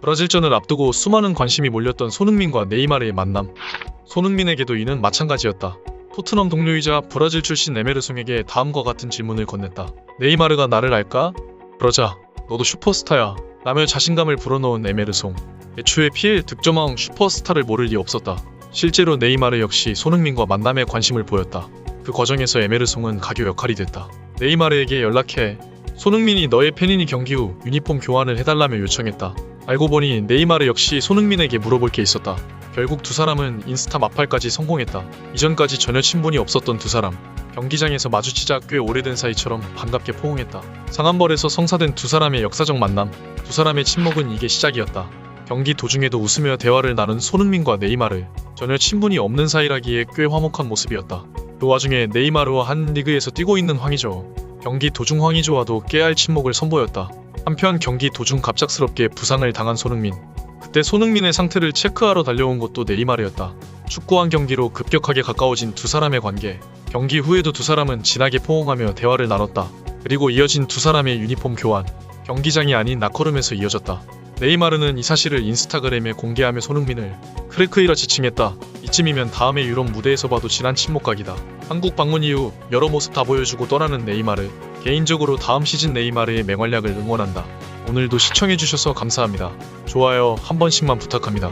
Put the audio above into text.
브라질전을 앞두고 수많은 관심이 몰렸던 손흥민과 네이마르의 만남. 손흥민에게도 이는 마찬가지였다. 토트넘 동료이자 브라질 출신 에메르송에게 다음과 같은 질문을 건넸다. 네이마르가 나를 알까? 그러자 너도 슈퍼스타야. 라며 자신감을 불어넣은 에메르송. 애초에 피엘 득점왕 슈퍼스타를 모를 리 없었다. 실제로 네이마르 역시 손흥민과 만남에 관심을 보였다. 그 과정에서 에메르송은 가교 역할이 됐다. 네이마르에게 연락해 손흥민이 너의 팬이니 경기 후 유니폼 교환을 해달라며 요청했다. 알고 보니 네이마르 역시 손흥민에게 물어볼 게 있었다. 결국 두 사람은 인스타 마팔까지 성공했다. 이전까지 전혀 친분이 없었던 두 사람. 경기장에서 마주치자 꽤 오래된 사이처럼 반갑게 포옹했다. 상한벌에서 성사된 두 사람의 역사적 만남. 두 사람의 침묵은 이게 시작이었다. 경기 도중에도 웃으며 대화를 나눈 손흥민과 네이마르. 전혀 친분이 없는 사이라기에 꽤 화목한 모습이었다. 그 와중에 네이마르와 한 리그에서 뛰고 있는 황의조. 경기 도중 황의조와도 깨알 침묵을 선보였다. 한편 경기 도중 갑작스럽게 부상을 당한 손흥민. 그때 손흥민의 상태를 체크하러 달려온 것도 네이마르였다. 축구 한 경기로 급격하게 가까워진 두 사람의 관계. 경기 후에도 두 사람은 진하게 포옹하며 대화를 나눴다. 그리고 이어진 두 사람의 유니폼 교환. 경기장이 아닌 나커룸에서 이어졌다. 네이마르는 이 사실을 인스타그램에 공개하며 손흥민을 크레크이라 지칭했다. 이쯤이면 다음의 유럽 무대에서 봐도 진한 침묵각이다. 한국 방문 이후 여러 모습 다 보여주고 떠나는 네이마르. 개인적으로 다음 시즌 네이마르의 맹활약을 응원한다. 오늘도 시청해주셔서 감사합니다. 좋아요 한 번씩만 부탁합니다.